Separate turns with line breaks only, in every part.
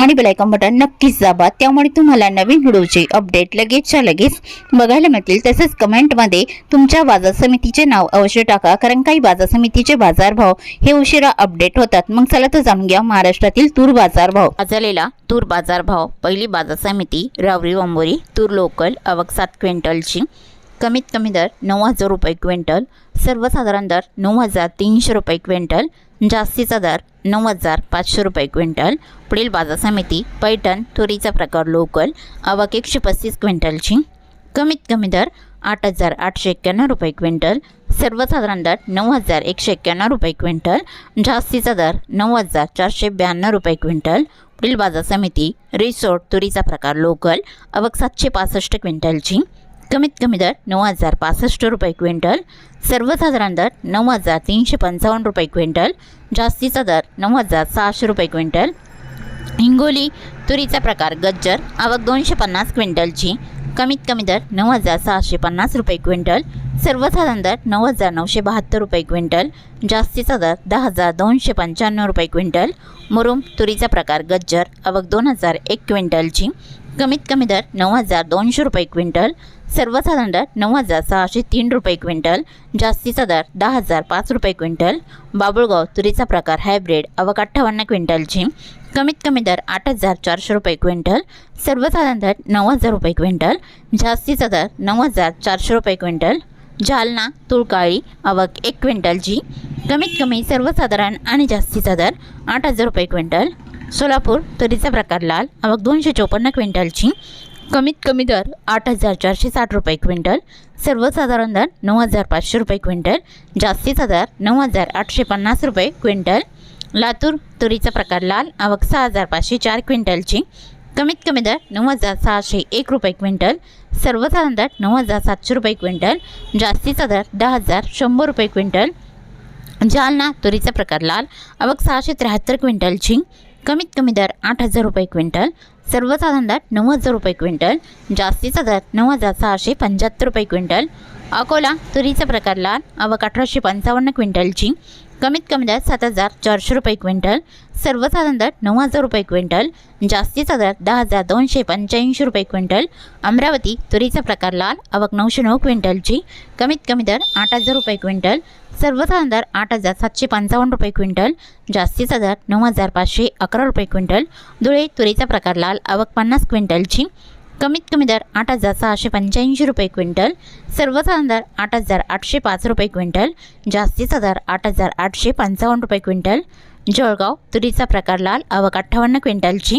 आणि bell icon button नक्कीच दाबा. त्यामुळे तुम्हाला नवीन व्हिडिओचे अपडेट लगेचच्या लगेच बघायला मिळतील. तसेच कमेंटमध्ये तुमच्या बाजार समितीचे नाव अवश्य टाका. कारण काही बाजार समितीचे बाजारभाव हे उशिरा अपडेट होतात. मग चला तर जाणून घ्या महाराष्ट्रातील तूर बाजारभाव आजलेला तूर बाजारभाव पहिली बाजार समिती रावरी वंबोरी. तूर लोकल आवक सात क्विंटलची. कमीत कमी दर नऊ हजार रुपये क्विंटल. सर्वसाधारण दर नऊ हजार तीनशे रुपये क्विंटल. जास्तीचा दर नऊ हजार पाचशे रुपये क्विंटल. पुढील बाजार समिती पैठण तुरीचा प्रकार लोकल आवक एकशे पस्तीस क्विंटलची. कमीत कमी दर आठ हजार आठशे एक्क्याण्णव रुपये क्विंटल. सर्वसाधारण दर नऊ हजार एकशे एक्क्याण्णव रुपये क्विंटल. जास्तीचा दर नऊ हजार चारशे ब्याण्णव रुपये क्विंटल. पुढील बाजार समिती रिसोर्ट तुरीचा प्रकार लोकल आवक सातशे पासष्ट क्विंटलची. कमीत कमी दर नऊ हजार पासष्ट रुपये क्विंटल सर्वसाधारण दर नऊ हजार तीनशे पंचावन्न रुपये क्विंटल जास्तीचा दर नऊ हजार सहाशे रुपये क्विंटल. हिंगोली तुरीचा प्रकार गज्जर आवक दोनशे पन्नास क्विंटलची कमीत कमी दर नऊ हजार सहाशे पन्नास रुपये क्विंटल सर्वसाधारण दर नऊ हजार नऊशे बहात्तर रुपये क्विंटल जास्तीचा दर दहा हजार दोनशे पंच्याण्णव रुपये क्विंटल. मुरुम तुरीचा प्रकार गज्जर आवक दोन हजार एक क्विंटलची कमीत कमी दर नऊ हजार दोनशे रुपये क्विंटल सर्वसाधारण दर नऊ हजार सहाशे तीन रुपये क्विंटल जास्तीचा दर दहा हजार पाच रुपये क्विंटल बाबुळगाव तुरीचा प्रकार हायब्रिड आवक अठ्ठावन्न क्विंटलची कमीत कमी दर आठ हजार चारशे रुपये क्विंटल सर्वसाधारण दर नऊ हजार रुपये क्विंटल जास्तीचा दर नऊ हजार चारशे रुपये क्विंटल जालना तुळकाळी आवक एक क्विंटलची कमीत कमी सर्वसाधारण आणि जास्तीचा दर आठ हजार रुपये क्विंटल सोलापूर तुरीचा प्रकार लाल आवक दोनशे चोपन्न क्विंटलची. कमीत कमी दर आठ हजार चारशे साठ रुपये क्विंटल. सर्वसाधारण दर नऊ हजार पाचशे रुपये क्विंटल. जास्तीचा दर नऊ हजार आठशे पन्नास रुपये क्विंटल. लातूर तुरीचा प्रकार लाल आवक सहा हजार पाचशे चार क्विंटलची. कमीत कमी दर नऊ हजार सहाशे एक रुपये क्विंटल. सर्वसाधारण दर नऊ हजार सातशे रुपये क्विंटल. जास्तीचा दर दहा हजार शंभर रुपये क्विंटल. जालना तुरीचा प्रकार लाल आवक सहाशे त्र्याहत्तर क्विंटलची. कमीत कमी दर आठ हजार रुपये क्विंटल सर्वसाधारण दर नऊ हजार रुपये क्विंटल जास्तीचा दर नऊ हजार सहाशे पंच्याहत्तर रुपये क्विंटल अकोला तुरीचा प्रकार लाल आवक अठराशे पंचावन्न क्विंटलची कमीत कमी दर सात हजार चारशे रुपये क्विंटल सर्वसाधारण दर नऊ हजार रुपये क्विंटल जास्तीचा दर दहा हजार दोनशे पंच्याऐंशी रुपये क्विंटल अमरावती तुरीचा प्रकार लाल आवक नऊशे नऊ क्विंटलची कमीत कमी दर आठ हजार रुपये क्विंटल सर्वसाधारण दर आठ हजार सातशे पंचावन्न रुपये क्विंटल जास्तीचा दर नऊ हजार पाचशे अकरा रुपये क्विंटल. धुळे तुरीचा प्रकार लाल आवक पन्नास क्विंटलची. कमीत कमी दर आठ हजार सहाशे पंच्याऐंशी रुपये क्विंटल. सर्वसाधारण दर आठ हजार आठशे पाच रुपये क्विंटल जास्तीचा दर आठ हजार आठशे पंचावन्न रुपये क्विंटल. जळगाव तुरीचा प्रकार लाल आवक अठ्ठावन्न क्विंटलची.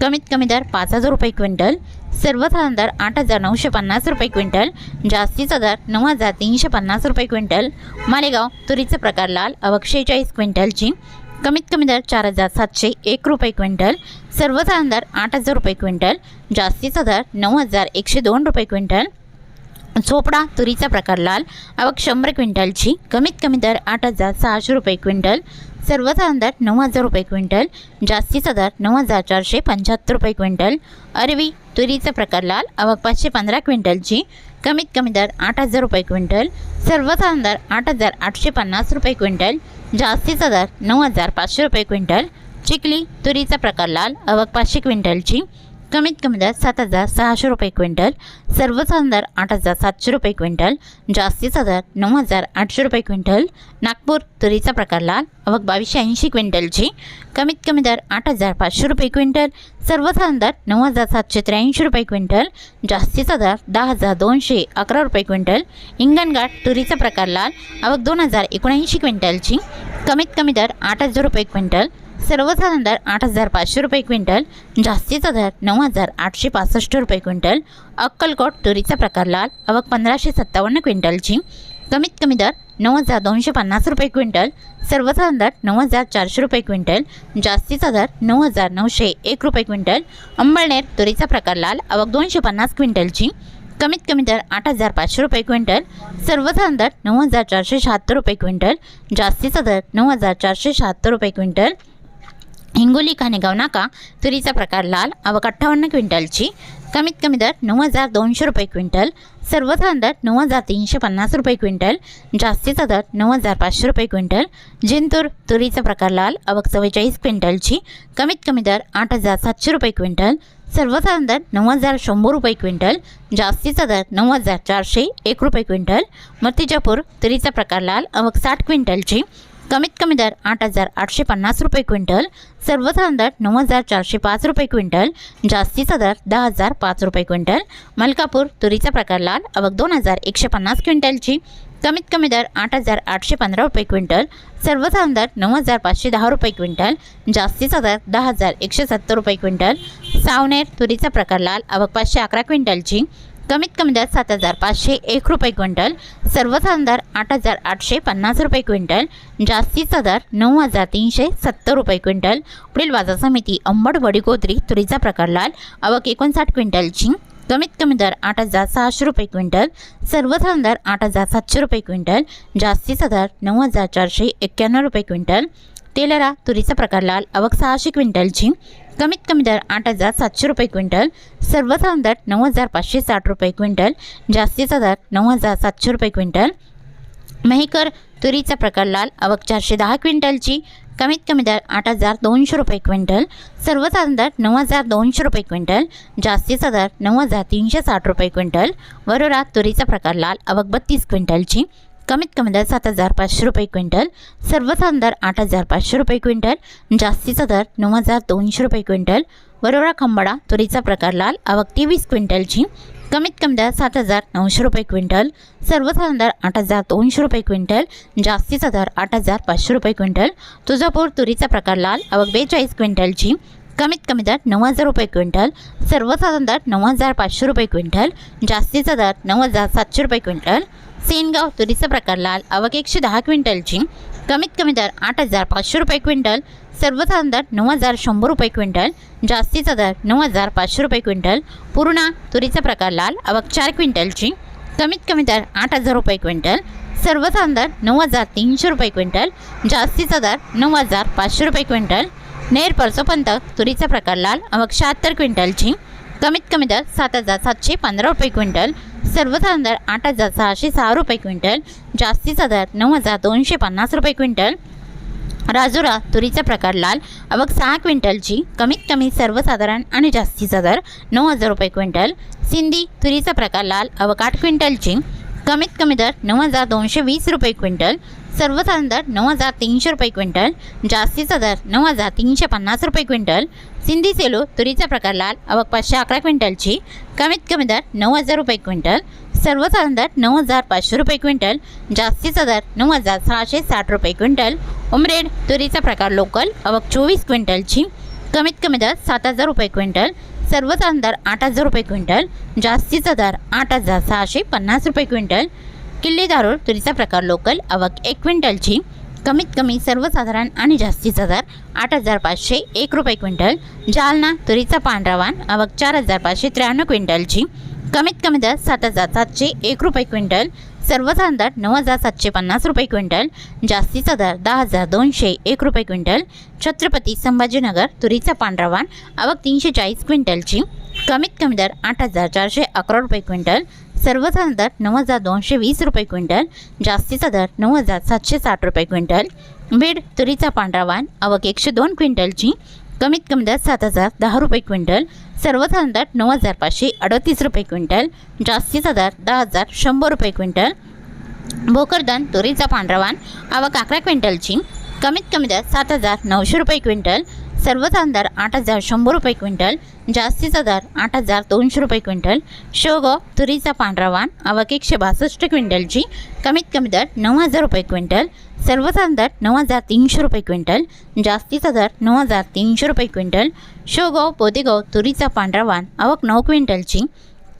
कमीत कमी दर पाच हजार रुपये क्विंटल. सर्वसाधारण दर आठ हजार नऊशे पन्नास रुपये क्विंटल जास्तीचा दर नऊ हजार तीनशे पन्नास रुपये क्विंटल मालेगाव तुरीचा प्रकार लाल आवक शेहेचाळीस क्विंटलची कमीत कमी दर चार हजार सातशे एक रुपये क्विंटल सर्वसाधारण दर आठ हजार रुपये क्विंटल जास्तीचा दर नऊ हजार एकशे दोन रुपये क्विंटल झोपडा तुरीचा प्रकार लाल आवक शंभर क्विंटलची कमीत कमी दर आठ हजार सहाशे रुपये क्विंटल सर्वसाधारण दर नऊ हजार रुपये क्विंटल जास्तीचा दर नऊ हजार चारशे पंच्याहत्तर रुपये क्विंटल. अरवी तुरीचा प्रकार लाल आवक पाचशे पंधरा क्विंटलची. कमीत कमी दर आठ हजार रुपये क्विंटल. सर्वसाधारण दर आठ हजार आठशे पन्नास रुपये क्विंटल. जास्तीचा दर नऊ हजार पाचशे रुपये क्विंटल. चिखली तुरीचा प्रकार लाल आवक पाचशे क्विंटलची. कमीत कमी दर सात हजार सहाशे रुपये क्विंटल सर्वसाधारण दर आठ हजार सातशे रुपये क्विंटल जास्तीचा दर नऊ हजार आठशे रुपये क्विंटल नागपूर तुरीचा प्रकार लाल अवघ बावीसशे ऐंशी क्विंटलची कमीत कमी दर आठ हजार पाचशे रुपये क्विंटल सर्वसाधारण दर नऊ हजार सातशे त्र्याऐंशी रुपये क्विंटल जास्तीचा दर दहा हजार दोनशे अकरा रुपये क्विंटल इंगणघाट तुरीचा प्रकार लाल अवघ दोन हजार एकोणऐंशी क्विंटलची कमीत कमी दर आठ हजार रुपये क्विंटल सर्वसाधारण दर आठ हजार पाचशे रुपये क्विंटल जास्तीचा दर नऊ हजार आठशे पासष्ट रुपये क्विंटल. अक्कलकोट तुरीचा प्रकार लाल आवक पंधराशे सत्तावन्न क्विंटलची. कमीत कमी दर नऊ हजार दोनशे पन्नास रुपये क्विंटल. सर्वसाधारण दर नऊ हजार चारशे रुपये क्विंटल. जास्तीचा दर नऊ हजार नऊशे एक रुपये क्विंटल. अंबळनेर तुरीचा प्रकार लाल आवक दोनशे पन्नास क्विंटलची. कमीत कमी दर आठ हजार पाचशे रुपये क्विंटल. सर्वसाधारण दर नऊ हजार चारशे शहात्तर रुपये क्विंटल. जास्तीचा दर नऊ हजार चारशे शहात्तर रुपये क्विंटल. हिंगोली खानेगाव नाका तुरीचा प्रकार लाल आवक अठ्ठावन्न क्विंटलची. कमीत कमी दर नऊ हजार दोनशे रुपये क्विंटल. सर्वसाधारण दर नऊ हजार तीनशे पन्नास रुपये क्विंटल. जास्तीचा दर नऊ हजार पाचशे रुपये क्विंटल. जिंतूर तुरीचा प्रकार लाल आवक चव्वेचाळीस क्विंटलची. कमीत कमी दर आठ हजार सातशे रुपये क्विंटल. सर्वसाधारण दर नऊ हजार शंभर रुपये क्विंटल. जास्तीचा दर नऊ हजार चारशे एक रुपये क्विंटल. मर्तिजापूर तुरीचा प्रकार लाल आवक साठ क्विंटलची. कमीत कमी दर आठ हजार आठशे पन्नास रुपये क्विंटल सर्वसाधारण दर नऊ हजार चारशे पाच रुपये क्विंटल जास्तीचा दर दहा हजार पाच रुपये क्विंटल. मलकापूर तुरीचा प्रकार लाल अवघ दोन हजार एकशे पन्नास क्विंटलची. कमीत कमी दर आठ हजार आठशे पंधरा रुपये क्विंटल सर्वसाधारण दर नऊ हजार पाचशे दहा रुपये क्विंटल जास्तीचा दर दहा हजार एकशे सत्तर रुपये क्विंटल. सावनेर तुरीचा प्रकार लाल अवक पाचशे अकरा क्विंटलची. कमीत कमी दर सात हजार पाचशे एक रुपये क्विंटल सर्वसाधारण दर आठ हजार आठशे पन्नास रुपये क्विंटल जास्तीचा दर नऊ हजार तीनशे सत्तर रुपये क्विंटल. पुढील बाजार समिती अंबड वडीकोत्री तुरीचा प्रकार लाल आवक एकोणसाठ क्विंटलची कमीत कमी दर आठ हजार सहाशे रुपये क्विंटल सर्वसाधारण दर आठ हजार सातशे रुपये क्विंटल जास्तीचा दर नऊ हजार चारशे एक्क्याण्णव रुपये क्विंटल. तेलरा तुरीचा प्रकार लाल आवक सहाशे क्विंटलची कमीत कमी दर आठ हजार सातशे रुपये क्विंटल सर्वसाधारण दर नऊ हजार पाचशे साठ रुपये क्विंटल जास्तीचा दर नऊ हजार सातशे रुपये क्विंटल. मेहकर तुरीचा प्रकार लाल आवक चारशे दहा क्विंटलची कमीत कमी दर आठ हजार दोनशे रुपये क्विंटल सर्वसाधारण दर नऊ हजार दोनशे रुपये क्विंटल जास्तीचा दर नऊ हजार तीनशे साठ रुपये क्विंटल. वरोरा तुरीचा प्रकार लाल आवक बत्तीस क्विंटलची कमीत कमी दर सात हजार पाचशे रुपये क्विंटल सर्वसाधारण दर आठ हजार पाचशे रुपये क्विंटल जास्तीचा दर नऊ हजार दोनशे रुपये क्विंटल वरोरा खंबाडा तुरीचा प्रकार लाल आवक तेवीस क्विंटलची कमीत कमी दर सात हजार नऊशे रुपये क्विंटल सर्वसाधारण दर आठ हजार दोनशे रुपये क्विंटल जास्तीचा दर आठ हजार पाचशे रुपये क्विंटल तुळजापूर तुरीचा प्रकार लाल आवक बेचाळीस क्विंटलची कमीत कमी दर नऊ हजार रुपये क्विंटल सर्वसाधारण दर नऊ हजार पाचशे रुपये क्विंटल जास्तीचा दर नऊ हजार सातशे रुपये क्विंटल सेनगाव तुरीचा प्रकार लाल आवक एकशे दहा क्विंटलची. कमीत कमी दर आठ हजार पाचशे रुपये क्विंटल. सर्वसाधारण दर नऊ हजार शंभर रुपये क्विंटल. जास्तीचा दर नऊ हजार पाचशे रुपये क्विंटल. पूर्णा तुरीचा प्रकार लाल आवक चार क्विंटलची. कमीत कमी दर आठ हजार रुपये क्विंटल. सर्वसाधारण दर नऊ हजार तीनशे रुपये क्विंटल. जास्तीचा दर नऊ हजार पाचशे रुपये क्विंटल. नेर परसोपंत तुरीचा प्रकार लाल आवक शहात्तर क्विंटलची. कमीत कमी दर सात हजार सातशे पंधरा रुपये क्विंटल. सर्वसाधारण दर आठ हजार सहाशे सहा रुपये क्विंटल जास्तीचा दर नऊ हजार दोनशे पन्नास रुपये क्विंटल. राजुरा तुरीचा प्रकार लाल. अवघ सहा क्विंटलची. कमीत कमी सर्वसाधारण आणि जास्तीचा दर नऊ हजार रुपये क्विंटल. सिंधी तुरीचा प्रकार लाल. अवघ आठ क्विंटलची. कमीत कमी दर नऊ हजार दोनशे वीस रुपये क्विंटल. सर्वसाधारण दर नऊ हजार तीनशे रुपये क्विंटल जास्तीचा दर नऊ हजार तीनशे पन्नास रुपये क्विंटल सिंधी सेलो तुरीचा प्रकार लाल आवक पाचशे अकरा क्विंटलची कमीत कमी दर नऊ हजार रुपये क्विंटल सर्वसाधारण दर नऊ हजार पाचशे रुपये क्विंटल जास्तीचा दर नऊ हजार सहाशे साठ रुपये क्विंटल उमरेड तुरीचा प्रकार लोकल आवक चोवीस क्विंटलची कमीत कमी दर सात हजार रुपये क्विंटल सर्वसाधारण दर आठ हजार रुपये क्विंटल जास्तीचा दर आठ हजार सहाशे पन्नास रुपये क्विंटल किल्ले दारूर तुरीचा प्रकार लोकल आवक एक क्विंटलची कमीत कमी सर्वसाधारण आणि जास्तीचा दर आठ हजार पाचशे एक रुपये क्विंटल जालना तुरीचा पांढरावान आवक चार हजार पाचशे त्र्याण्णव क्विंटलची कमीत कमी दर सात हजार सातशे एक रुपये क्विंटल सर्वसाधारण दर नऊ हजार सातशे पन्नास रुपये क्विंटल जास्तीचा दर दहा हजार दोनशे एक रुपये क्विंटल छत्रपती संभाजीनगर तुरीचा पांढरावान आवक तीनशे चाळीस क्विंटलची कमीत कमी दर आठ हजार चारशे अकरा रुपये क्विंटल सर्वसाधारण दर नऊ हजार दोनशे वीस रुपये क्विंटल जास्तीचा दर नऊ हजार सातशे साठ रुपये क्विंटल. बीड तुरीचा पांढरावान आवक एकशे दोन क्विंटलची कमीत कमी दर सात हजार दहा रुपये क्विंटल. सर्वसाधारण दर नऊ हजार पाचशे अडतीस रुपये क्विंटल जास्तीचा दर दहा हजार शंभर रुपये क्विंटल. भोकरदन तुरीचा पांढरावान आवक अकरा क्विंटलची कमीत कमी दर सात हजार नऊशे रुपये क्विंटल. सर्वसाधारण दर आठ हजार शंभर रुपये क्विंटल जास्तीचा दर आठ हजार दोनशे रुपये क्विंटल शोग तुरीचा पांढरा वाण आवक एकशे बासष्ट क्विंटलची कमीत कमी दर नऊ हजार रुपये क्विंटल सर्वसाधारण दर नऊ हजार तीनशे रुपये क्विंटल जास्तीचा दर नऊ हजार तीनशे रुपये क्विंटल शेवगाव पोतेगाव तुरीचा पांढरा वाण आवक नऊ क्विंटलची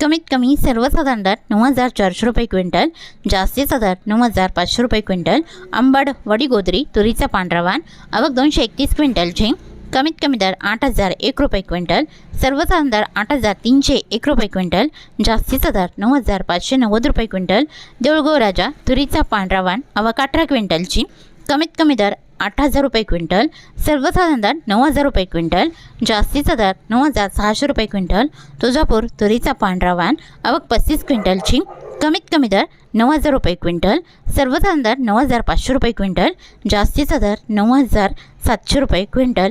कमीत कमी सर्वसाधारण दर नऊ हजार चारशे रुपये क्विंटल जास्तीचा दर नऊ हजार पाचशे रुपये क्विंटल आंबड वडीगोदरी तुरीचा पांढरा वाण आवक दोनशे एकतीस क्विंटलची कमीत कमी दर आठ हजार एक रुपये क्विंटल सर्वसाधारण दर आठ हजार तीनशे एक रुपये क्विंटल जास्तीचा दर नऊ हजार पाचशे नव्वद रुपये क्विंटल देऊळगाव राजा तुरीचा पांढरा वाण अवक अठरा क्विंटलची कमीत कमी दर आठ हजार रुपये क्विंटल सर्वसाधारण दर नऊ हजार रुपये क्विंटल जास्तीचा दर नऊ हजार सहाशे रुपये क्विंटल तुळजापूर तुरीचा पांढरा वाण अवक पस्तीस क्विंटलची कमीत कमी दर नऊ हजार रुपये क्विंटल सर्वसाधारण दर नऊ हजार पाचशे रुपये क्विंटल जास्तीचा दर नऊ हजार सातशे रुपये क्विंटल